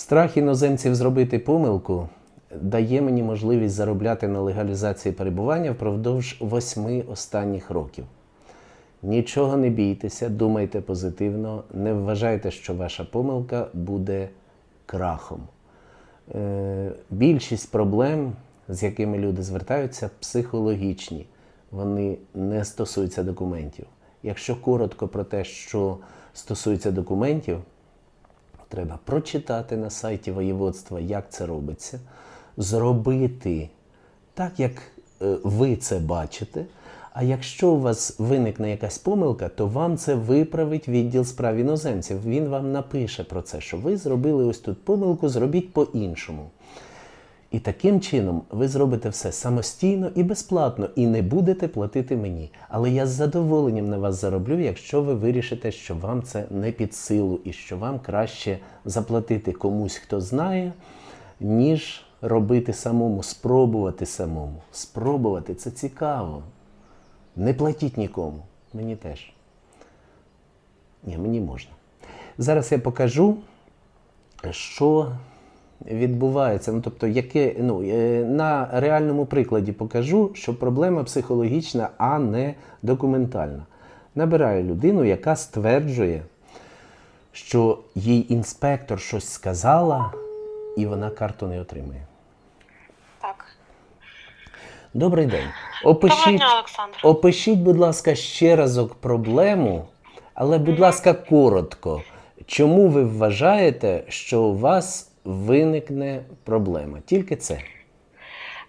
Страх іноземців зробити помилку дає мені можливість заробляти на легалізації перебування впродовж восьми останніх років. Нічого не бійтеся, думайте позитивно, не вважайте, що ваша помилка буде крахом. Е, більшість проблем, з якими люди звертаються, психологічні. Вони не стосуються документів. Якщо коротко про те, що стосується документів, треба прочитати на сайті воєводства, як це робиться, зробити так, як е, ви це бачите. А якщо у вас виникне якась помилка, то вам це виправить відділ справ іноземців. Він вам напише про це, що ви зробили ось тут помилку, зробіть по-іншому. І таким чином ви зробите все самостійно і безплатно, і не будете платити мені. Але я з задоволенням на вас зароблю, якщо ви вирішите, що вам це не під силу і що вам краще заплатити комусь, хто знає, ніж робити самому, спробувати самому. Спробувати це цікаво. Не платіть нікому. Мені теж. Ні, мені можна. Зараз я покажу, що відбувається. Ну, тобто, яке, ну, е, на реальному прикладі покажу, що проблема психологічна, а не документальна. Набираю людину, яка стверджує, що їй інспектор щось сказала, і вона карту не отримує. Так. Добрий день. Опишіть, дня, Олександр. опишіть, будь ласка, ще разок проблему, але, будь ласка, коротко. Чому ви вважаєте, що у вас виникне проблема? Тільки це.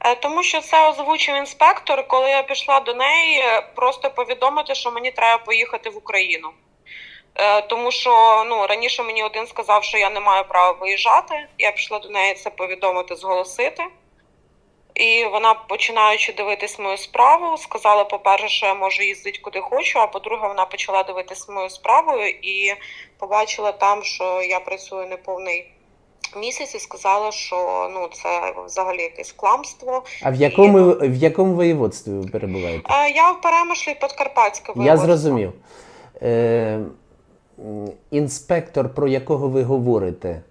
Е, Тому що це озвучив інспектор, коли я пішла до неї, е, просто повідомити, що мені треба поїхати в Україну. Е, Тому що ну, раніше мені один сказав, що я не маю права виїжджати. Я пішла до неї це повідомити, зголосити. І вона, починаючи дивитись мою справу, сказала, по-перше, що я можу їздити куди хочу, а по-друге, вона почала дивитись мою справу і побачила там, що я працюю неповний місяць, і сказала, що ну це взагалі якесь кламство. А в якому, в якому воєводстві ви перебуваєте? Е, Я в Перемишлі Подкарпатське Я зрозумів. Е, інспектор, про якого ви говорите,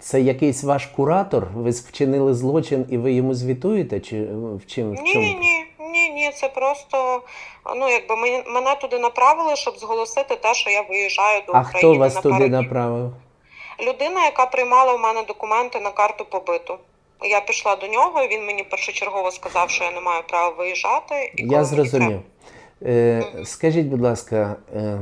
це якийсь ваш куратор? Ви вчинили злочин і ви йому звітуєте? Чи в чим? В чому? ні, ні, ні, ні, це просто ну якби мене туди направили, щоб зголосити те, що я виїжджаю до А України. хто вас на туди направив? Людина, яка приймала в мене документи на карту побиту. Я пішла до нього, і він мені першочергово сказав, що я не маю права виїжджати. І Я зрозумів. Е, скажіть, будь ласка, е,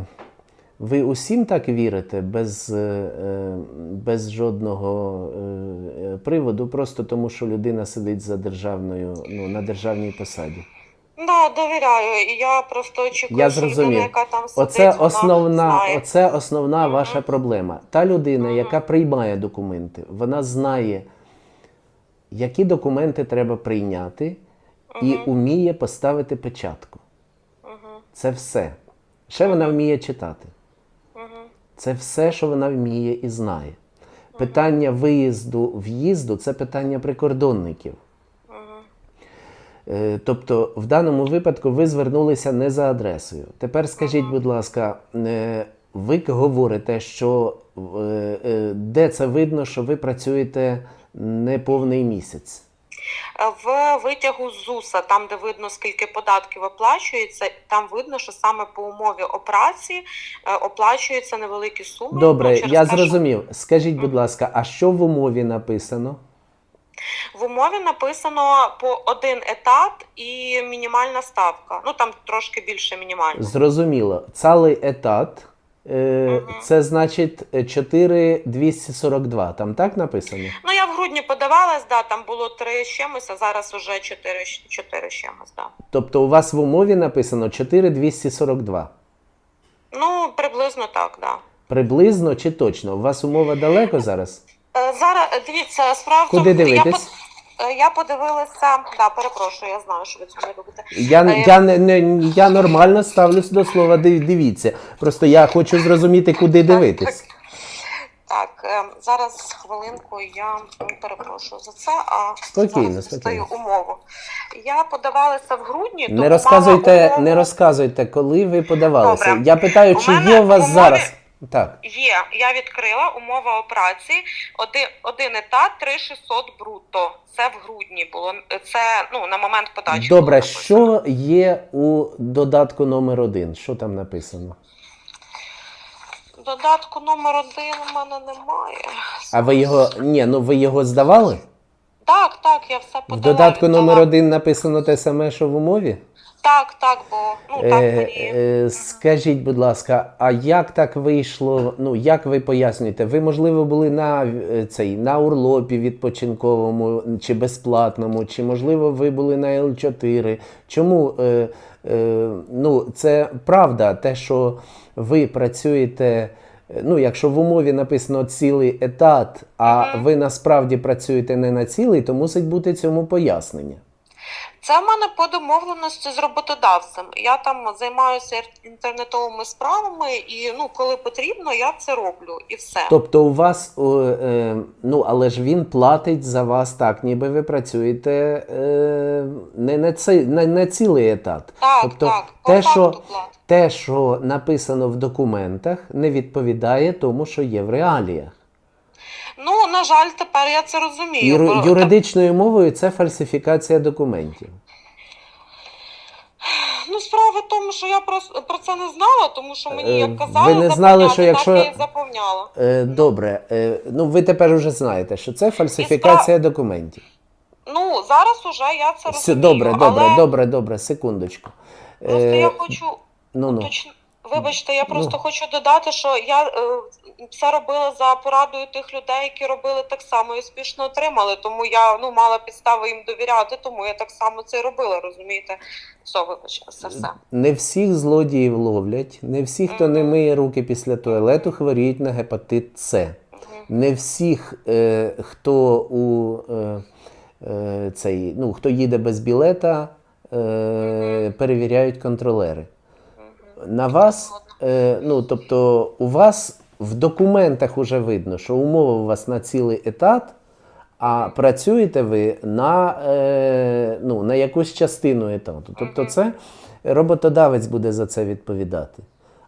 ви усім так вірите без, е, е, без жодного е, приводу, просто тому що людина сидить за державною, ну, на державній посаді? Да, довіряю. І я просто очікую, Я що людина, яка там сидить, Оце вона основна, знає. оце основна Мгм. ваша проблема. Та людина, Мгм. яка приймає документи, вона знає, які документи треба прийняти, і Мгм. уміє поставити печатку. Мгм, Це все. Ще вона вміє читати. мгм. Це все, що вона вміє і знає. Питання виїзду, в'їзду це питання прикордонників. Е, Тобто, в даному випадку ви звернулися не за адресою. Тепер скажіть, будь ласка, е, ви говорите, що е, де це видно, що ви працюєте не повний місяць? В витягу ЗУСа, там де видно скільки податків оплачується, там видно, що саме по умові операції оплачуються невеликі суми. ну, Добре, я те, що зрозумів. Скажіть, будь ласка, а що в умові написано? В умові написано по один етат і мінімальна ставка. Ну там трошки більше мінімальна. Зрозуміло. Цілий етат. Е. Це значить е, 4242. Там так написано? Ну я в грудні подавалась, да, там було три з чимось, а зараз уже чотири, чотири з чимось, да. Тобто у вас в умові написано 4242. Ну, приблизно так, да. Приблизно чи точно? У вас умова далеко зараз? Е, Зараз е, дивіться, справа Куди я, дивитись? под- е, я подивилася, да, перепрошую, я знаю, що ви цього не робите. Я, Е, я, не, не, я нормально ставлюсь до слова дивіться. Просто я хочу зрозуміти, куди дивитись. Так, е, зараз хвилинку я перепрошую за це, а Спокійно, зараз спокійно. дістаю умову. Я подавалася в грудні, Не розказуйте, умову- не розказуйте, коли ви подавалися. Добре. Я питаю, чи мене є у вас умові- зараз. Так. Є, я відкрила умова о праці. Один, один етат 3600 брутто. Це в грудні було. Це ну на момент подачі. Добре, що є у додатку номер один? Що там написано? Додатку номер один у мене немає. А ви його. Ні, ну ви його здавали? Так, так, я все В додатку номер один написано те саме, що в умові? Так, так, бо ну так Е, мені. е, скажіть, будь ласка, а як так вийшло? Ну як ви пояснюєте? Ви, можливо, були на е, цей на урлопі відпочинковому чи безплатному, чи можливо ви були на Л4? Чому е, е, ну це правда, те, що ви працюєте? Ну, якщо в умові написано цілий етат, а ви насправді працюєте не на цілий, то мусить бути цьому пояснення. Це в мене по домовленості з роботодавцем. Я там займаюся інтернетовими справами, і ну коли потрібно, я це роблю і все. Тобто у вас, о, е, ну але ж він платить за вас так, ніби ви працюєте е, не, на цей, не на цілий етат. так, тобто так, те, що, плат. те, що написано в документах, не відповідає тому, що є в реаліях. Ну на жаль, тепер я це розумію. Юр, юридичною мовою це фальсифікація документів. Ну, справа в тому, що я про, про це не знала, тому що мені Е, як казали, ви не знали, що якщо- так я і заповняла. Е, добре, е, ну ви тепер уже знаєте, що це фальсифікація документів. Ну зараз уже я це Все, розумію. добре, добре, але добре, добре, секундочку. Просто Е, я хочу ну, ну. Вибачте, я просто Ну. хочу додати, що я е, все робила за порадою тих людей, які робили так само і успішно отримали. Тому я ну мала підстави їм довіряти, тому я так само це і робила, розумієте? Все, вибачте, це все. Не всіх злодіїв ловлять, не всі, хто не миє руки після туалету, хворіють на гепатит С. Мгм. Не всіх, е, хто у е, е, цей, ну, хто їде без білета, е, перевіряють контролери. На вас, е, ну тобто, у вас в документах вже видно, що умова у вас на цілий етат, а працюєте ви на, е, ну, на якусь частину етату. Тобто, це роботодавець буде за це відповідати.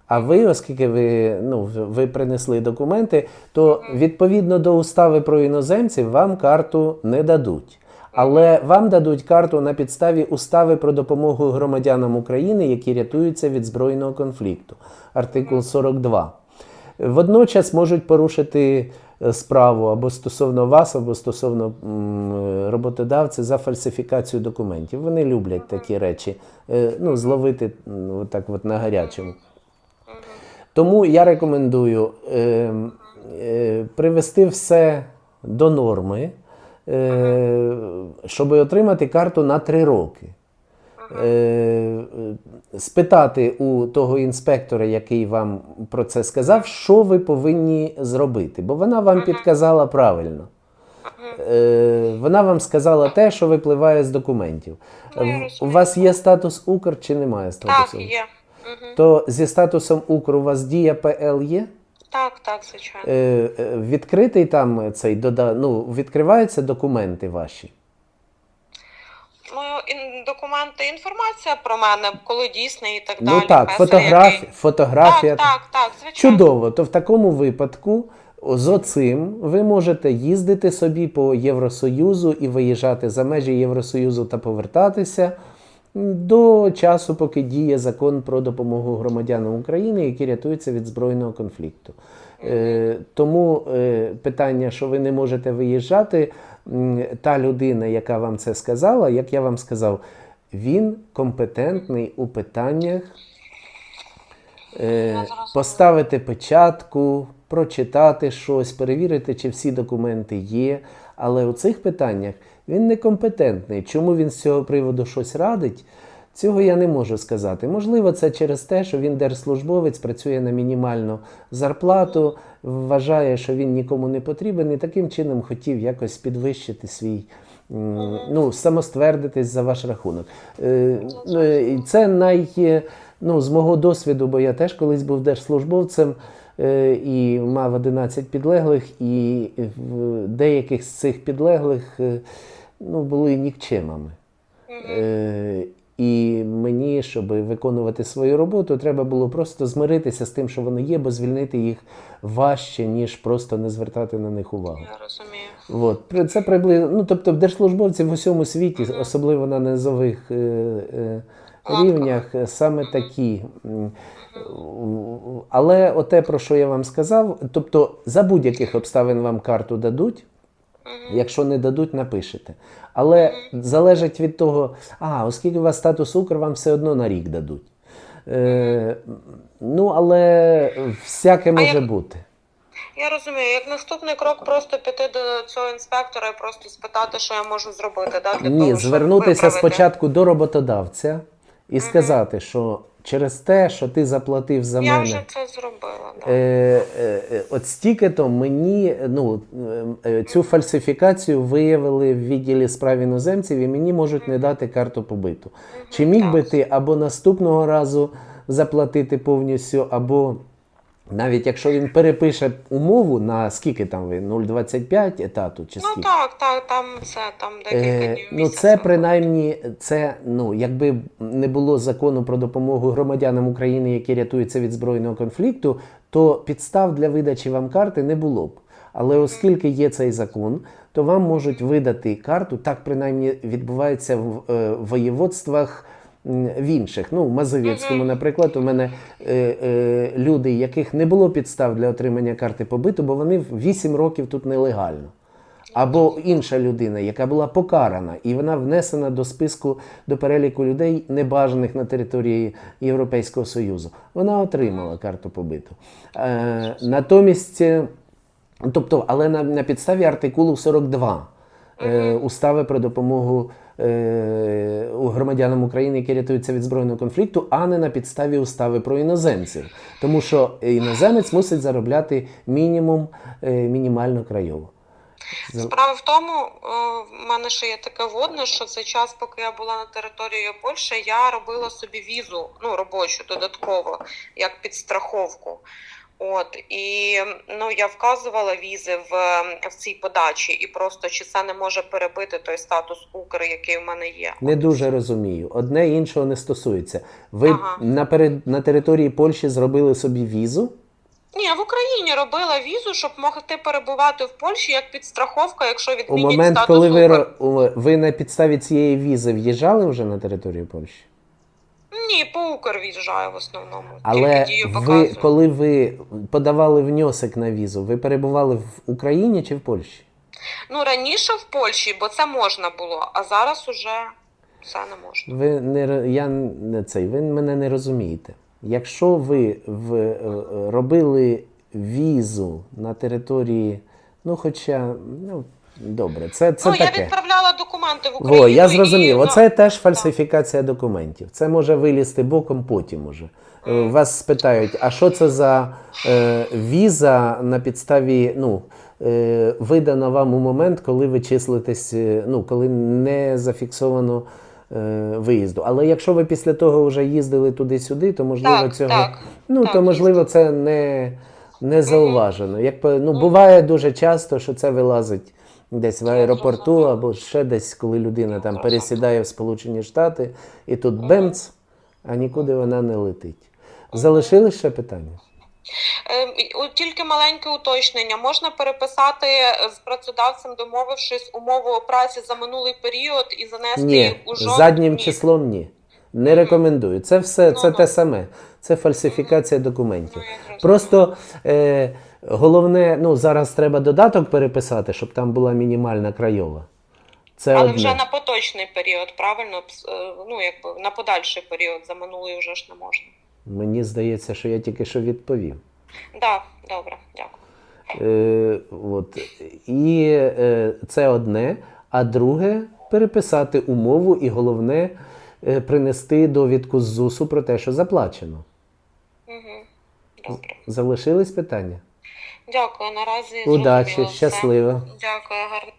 А ви, оскільки ви, ну, ви принесли документи, то відповідно до устави про іноземців вам карту не дадуть. Але вам дадуть карту на підставі устави про допомогу громадянам України, які рятуються від збройного конфлікту. Артикул 42. Водночас можуть порушити е, справу або стосовно вас, або стосовно роботодавця за фальсифікацію документів. Вони люблять такі речі, е, ну, зловити м, отак от на гарячому. Тому я рекомендую е, е, привести все до норми, е, щоб отримати карту на три роки. Е, спитати у того інспектора, який вам про це сказав, що ви повинні зробити, бо вона вам підказала правильно. Е, вона вам сказала те, що випливає з документів. Ну, У вас є статус Укр чи немає статусу? Так, є. То зі статусом Укр у вас дія ПЛ є? Так, так, звичайно. Е, е, відкритий там цей дода... ну, відкриваються документи ваші. Ну, ін- документи, інформація про мене, коли дійсний і так далі. Ну так, песо фотограф... який. фотографія. Так, так, так, звичайно. Чудово. То в такому випадку з оцим ви можете їздити собі по Євросоюзу і виїжджати за межі Євросоюзу та повертатися до часу, поки діє закон про допомогу громадянам України, які рятуються від збройного конфлікту. Е, тому е, питання, що ви не можете виїжджати, та людина, яка вам це сказала, як я вам сказав, він компетентний у питаннях е, поставити печатку, прочитати щось, перевірити, чи всі документи є. Але у цих питаннях він некомпетентний. Чому він з цього приводу щось радить? Цього я не можу сказати. Можливо, це через те, що він держслужбовець, працює на мінімальну зарплату, вважає, що він нікому не потрібен, і таким чином хотів якось підвищити свій. Ну, самоствердитись за ваш рахунок. Е, і Це най, ну, з мого досвіду, бо я теж колись був держслужбовцем і мав 11 підлеглих, і в деяких з цих підлеглих е, ну, були нікчемами. Е, І мені, щоб виконувати свою роботу, треба було просто змиритися з тим, що вони є, бо звільнити їх важче, ніж просто не звертати на них увагу. Я розумію. От. Це приблизно, ну тобто держслужбовці в усьому світі, особливо на низових е, е. Рівнях, е, саме такі. Але оте, про що я вам сказав, тобто за будь-яких обставин вам карту дадуть, якщо не дадуть, напишете. Але залежить від того, а, оскільки у вас статус Укр, вам все одно на рік дадуть. Е, ну, але всяке може як- бути. Я розумію, як наступний крок просто піти до цього інспектора і просто спитати, що я можу зробити, да, для Ні, того, звернутися виправити. спочатку до роботодавця і сказати, що через те, що ти заплатив за Я мене. вже це зробила. Да. Е, е, е, от стільки-то мені ну, е, е, цю фальсифікацію виявили в відділі справ іноземців і мені можуть не дати карту побиту. Чи міг би ти або наступного разу заплатити повністю, або навіть якщо він перепише умову на скільки там ви 0,25 етату чи Ну так, так, там це там декілька Е, днів. в ну, це принаймні, це ну, якби не було закону про допомогу громадянам України, які рятуються від збройного конфлікту, то підстав для видачі вам карти не було б. Але оскільки є цей закон, то вам можуть видати карту. Так принаймні відбувається в е, воєводствах в інших. Ну, в Мазовецькому, наприклад, у мене е, е, люди, яких не було підстав для отримання карти побиту, бо вони 8 років тут нелегально. Або інша людина, яка була покарана, і вона внесена до списку до переліку людей, небажаних на території Європейського Союзу. Вона отримала карту побиту. Е, натомість, е, тобто, але на, на підставі артикулу 42 е, устави про допомогу е, у громадянам України, які рятуються від збройного конфлікту, а не на підставі устави про іноземців. Тому що іноземець мусить заробляти мінімум е, мінімально крайово. Справа в тому, е, в мене ще є таке водне, що цей час, поки я була на території Польщі, я робила собі візу, ну робочу додатково, як підстраховку. От і ну я вказувала візи в, в цій подачі, і просто чи це не може перебити той статус Укр, який в мене є. Не дуже розумію. Одне іншого не стосується. Ви Ага. на, перед, на території Польщі зробили собі візу. Ні, в Україні робила візу, щоб могти перебувати в Польщі як підстраховка, якщо У момент, статус коли ви, Укр. ви на підставі цієї візи в'їжджали вже на територію Польщі? Ні, по Укр в'їжджаю в основному. Але Тільки дію ви, коли ви подавали внесок на візу, ви перебували в Україні чи в Польщі? Ну раніше в Польщі, бо це можна було, а зараз уже це не можна. Ви не я не цей, ви мене не розумієте. Якщо ви в, е, робили візу на території, ну хоча, ну добре, це, це ну я таке. відправляла документи в Україну. Во, я і, зрозумів. ну, Оце теж фальсифікація документів. Це може вилізти боком потім уже. Е, Вас спитають, а що це за е, віза на підставі, ну, е, видана вам у момент, коли ви числитесь, е, ну, коли не зафіксовано е, виїзду. Але якщо ви після того вже їздили туди-сюди, то можливо Так, цього. так, ну, так, то можливо це не, не зауважено. Як, ну, буває дуже часто, що це вилазить десь в аеропорту або ще десь, коли людина там пересідає в Сполучені Штати, і тут бемц, а нікуди вона не летить. Залишили ще питання? Е, Тільки маленьке уточнення. Можна переписати е, з працедавцем, домовившись умову праці за минулий період і занести Ні, їх у жовт? заднім числом ні. Не рекомендую. Це все це Ну, те ну. саме. Це фальсифікація документів. Ну. Просто е, головне, ну зараз треба додаток переписати, щоб там була мінімальна крайова. Це Але одне. вже на поточний період, правильно? Е, Ну, якби на подальший період за минулий вже ж не можна. Мені здається, що я тільки що відповів. Так, да, добре, дякую. Е, от. І е, це одне. А друге переписати умову, і головне е, принести довідку з ЗУСу про те, що заплачено. Угу. Добре. Залишились питання? Дякую. Наразі Удачі, щасливо. Дякую, гарно.